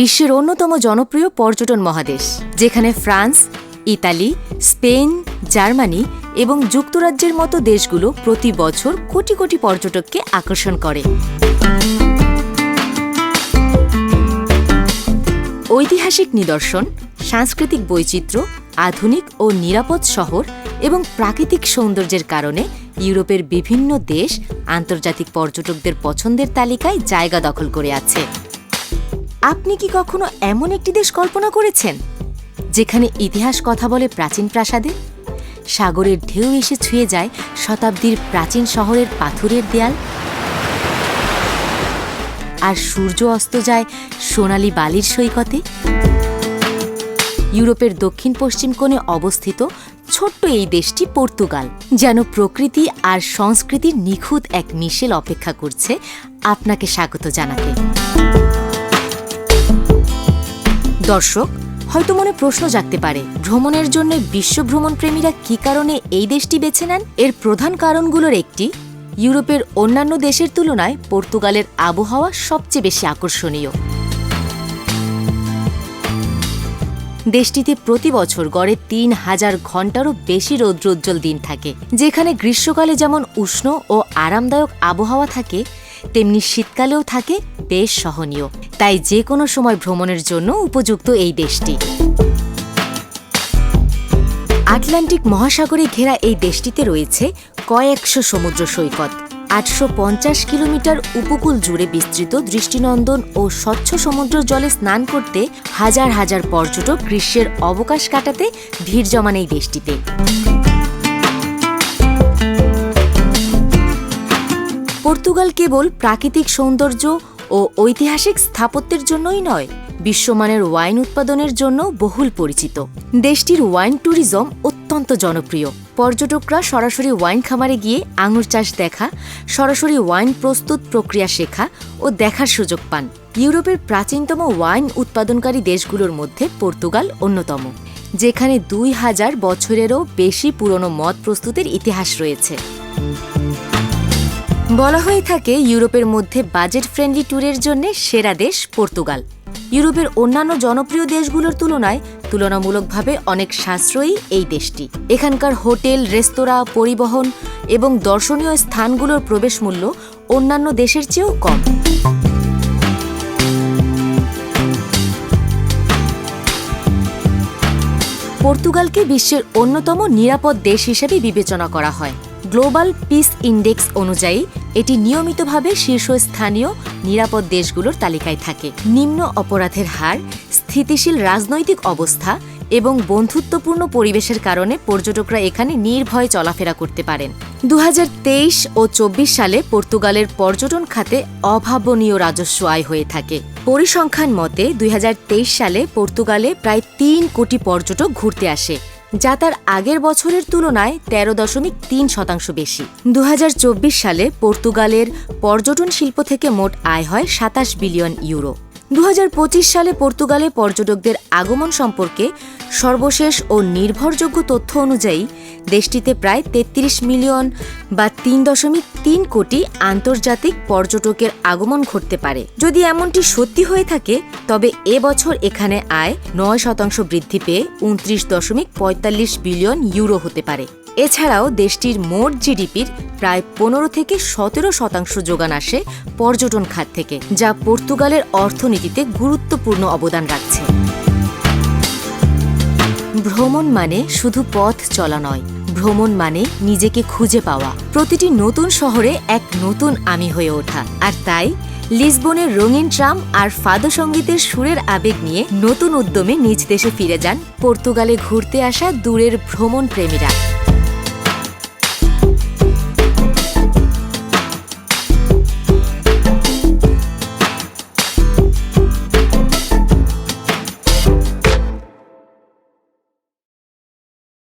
বিশ্বের অন্যতম জনপ্রিয় পর্যটন মহাদেশ, যেখানে ফ্রান্স, ইতালি, স্পেন, জার্মানি এবং যুক্তরাজ্যের মতো দেশগুলো প্রতি বছর কোটি কোটি পর্যটককে আকর্ষণ করে। ঐতিহাসিক নিদর্শন, সাংস্কৃতিক বৈচিত্র্য, আধুনিক ও নিরাপদ শহর এবং প্রাকৃতিক সৌন্দর্যের কারণে ইউরোপের বিভিন্ন দেশ আন্তর্জাতিক পর্যটকদের পছন্দের তালিকায় জায়গা দখল করে আছে। আপনি কি কখনো এমন একটি দেশ কল্পনা করেছেন? যেখানে ইতিহাস কথা বলে প্রাচীন প্রাসাদে, সাগরের ঢেউ এসে ছুঁয়ে যায় শতাব্দীর প্রাচীন শহরের পাথরের দেয়াল? আর সূর্য অস্ত যায় সোনালি বালির সৈকতে? ইউরোপের দক্ষিণ পশ্চিম কোণে অবস্থিত ছোট্ট এই দেশটি পর্তুগাল, যেন প্রকৃতি আর সংস্কৃতির নিখুঁত এক মিশেল অপেক্ষা করছে। আপনাকে স্বাগত জানাতে। দর্শক, হয়তো মনে প্রশ্ন জাগতে পারে, ভ্রমণের জন্য বিশ্ব ভ্রমণ প্রেমীরা কি কারণে এই দেশটি বেছে নেন? এর প্রধান কারণগুলোর একটি, ইউরোপের অন্যান্য দেশের তুলনায় পর্তুগালের আবহাওয়া সবচেয়ে বেশি আকর্ষণীয়। দেশটিতে প্রতি বছর গড়ে তিন হাজার ঘন্টারও বেশি রৌদ্রোজ্জ্বল দিন থাকে, যেখানে গ্রীষ্মকালে যেমন উষ্ণ ও আরামদায়ক আবহাওয়া থাকে, তেমনি শীতকালেও থাকে বেশ সহনীয়। তাই যে কোনো সময় ভ্রমণের জন্য উপযুক্ত এই দেশটি। আটলান্টিক মহাসাগরে ঘেরা এই দেশটিতে রয়েছে কয়েকশো সমুদ্র সৈকত, আটশো পঞ্চাশ কিলোমিটার উপকূল জুড়ে বিস্তৃত দৃষ্টিনন্দন ও স্বচ্ছ সমুদ্র জলে স্নান করতে হাজার হাজার পর্যটক গ্রীষ্মের অবকাশ কাটাতে ভিড় জমান এই দেশটিতে। পর্তুগাল কেবল প্রাকৃতিক সৌন্দর্য ও ঐতিহাসিক স্থাপত্যের জন্যই নয়, বিশ্বমানের ওয়াইন উৎপাদনের জন্য বহুল পরিচিত। দেশটির ওয়াইন ট্যুরিজম অত্যন্ত জনপ্রিয়। পর্যটকরা সরাসরি ওয়াইন খামারে গিয়ে আঙুর চাষ দেখা, সরাসরি ওয়াইন প্রস্তুত প্রক্রিয়া শেখা ও দেখার সুযোগ পান। ইউরোপের প্রাচীনতম ওয়াইন উৎপাদনকারী দেশগুলোর মধ্যে পর্তুগাল অন্যতম, যেখানে দুই হাজার বছরেরও বেশি পুরনো মদ প্রস্তুতের ইতিহাস রয়েছে। বলা হয়ে থাকে ইউরোপের মধ্যে বাজেট ফ্রেন্ডলি ট্যুরের জন্য সেরা দেশ পর্তুগাল। ইউরোপের অন্যান্য জনপ্রিয় দেশগুলোর তুলনায় তুলনামূলকভাবে অনেক সাশ্রয়ী এই দেশটি। এখানকার হোটেল, রেস্তোরাঁ, পরিবহন এবং দর্শনীয় স্থানগুলোর প্রবেশ মূল্য অন্যান্য দেশের চেয়েও কম। পর্তুগালকে বিশ্বের অন্যতম নিরাপদ দেশ হিসেবে বিবেচনা করা হয়। গ্লোবাল পিস ইন্ডেক্স অনুযায়ী, এটি নিয়মিতভাবে শীর্ষস্থানীয় নিরাপদ দেশগুলোর তালিকায় থাকে। নিম্ন অপরাধের হার, স্থিতিশীল রাজনৈতিক অবস্থা এবং বন্ধুত্বপূর্ণ পরিবেশের কারণে পর্যটকরা এখানে নির্ভয়ে চলাফেরা করতে পারেন। দু হাজার তেইশ ও চব্বিশ সালে পর্তুগালের পর্যটন খাতে অভাবনীয় রাজস্ব আয় হয়ে থাকে। পরিসংখ্যান মতে দুই হাজার তেইশ সালে পর্তুগালে প্রায় তিন কোটি পর্যটক ঘুরতে আসে। যা তার আগের বছরের তুলনায় তেরো দশমিক তিন শতাংশ বেশি। দু হাজার চব্বিশ সালে পর্তুগালের পর্যটন শিল্প থেকে মোট আয় হয় সাতাশ বিলিয়ন ইউরো। দু হাজার পঁচিশ সালে পর্তুগালে পর্যটকদের আগমন সম্পর্কে সর্বশেষ ও নির্ভরযোগ্য তথ্য অনুযায়ী দেশটিতে প্রায় ৩৩ মিলিয়ন বা তিন দশমিক তিন কোটি আন্তর্জাতিক পর্যটকের আগমন ঘটতে পারে। যদি এমনটি সত্যি হয়ে থাকে, তবে এ বছর এখানে আয় নয় শতাংশ বৃদ্ধি পেয়ে উনত্রিশ দশমিক পঁয়তাল্লিশ বিলিয়ন ইউরো হতে পারে। এছাড়াও দেশটির মোট জিডিপির প্রায় পনেরো থেকে সতেরো শতাংশ যোগান আসে পর্যটন খাত থেকে, যা পর্তুগালের অর্থনীতিতে গুরুত্বপূর্ণ অবদান রাখছে। ভ্রমণ মানে শুধু পথ চলা নয়, ভ্রমণ মানে নিজেকে খুঁজে পাওয়া। প্রতিটি নতুন শহরে এক নতুন আমি হয়ে ওঠা। আর তাই, লিসবনের রঙিন ট্রাম আর ফাদো সঙ্গীতের সুরের আবেগ নিয়ে নতুন উদ্যমে নিজ দেশে ফিরে যান পর্তুগালে ঘুরতে আসা দূরের ভ্রমণ প্রেমীরা